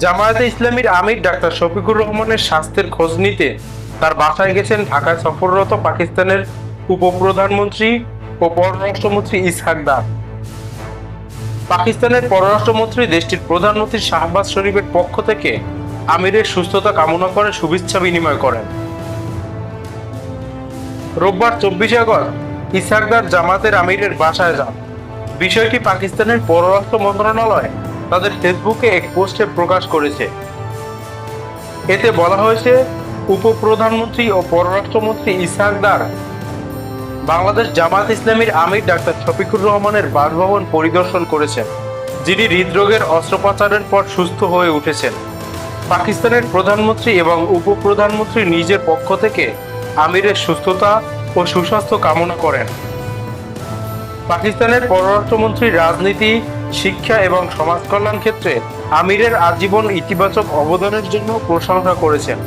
জামায়াতে ইসলামীর আমির ডাক্তার শফিকুর রহমানের স্বাস্থ্যের খোঁজ নিতে তার বাসায় গেছেন ঢাকায় সফররত পাকিস্তানের উপপ্রধানমন্ত্রী ও পররাষ্ট্রমন্ত্রী ইসহাক দার পাকিস্তানের পররাষ্ট্রমন্ত্রী দেশটির প্রধানমন্ত্রী শাহবাজ শরীফের পক্ষ থেকে আমিরের সুস্থতা কামনা করে শুভেচ্ছা বিনিময় করেন। রোববার চব্বিশে আগস্ট ইসহাকদার জামাতের আমিরের বাসায় যান। বিষয়টি পাকিস্তানের পররাষ্ট্র মন্ত্রণালয় তাদের ফেসবুকে এক পোস্টে প্রকাশ করেছে। এতে বলা হয়েছে, উপপ্রধানমন্ত্রী ও পররাষ্ট্রমন্ত্রী ইসহাকদার বাংলাদেশ জামাত ইসলামীর আমির ডাক্তার শফিকুর রহমানের বাসভবন পরিদর্শন করেছেন, যিনি হৃদরোগের অস্ত্রোপচারের পর সুস্থ হয়ে উঠেছেন। পাকিস্তানের প্রধানমন্ত্রী এবং উপপ্রধানমন্ত্রী নিজের পক্ষ থেকে আমিরের সুস্থতা ও সুস্বাস্থ্য কামনা করেন। পাকিস্তানের পররাষ্ট্রমন্ত্রী রাজনীতি শিক্ষা এবং সমাজ কল্যাণ ক্ষেত্রে আমিরের আজীবন ইতিবাচক অবদানের জন্য প্রশংসা করেছেন।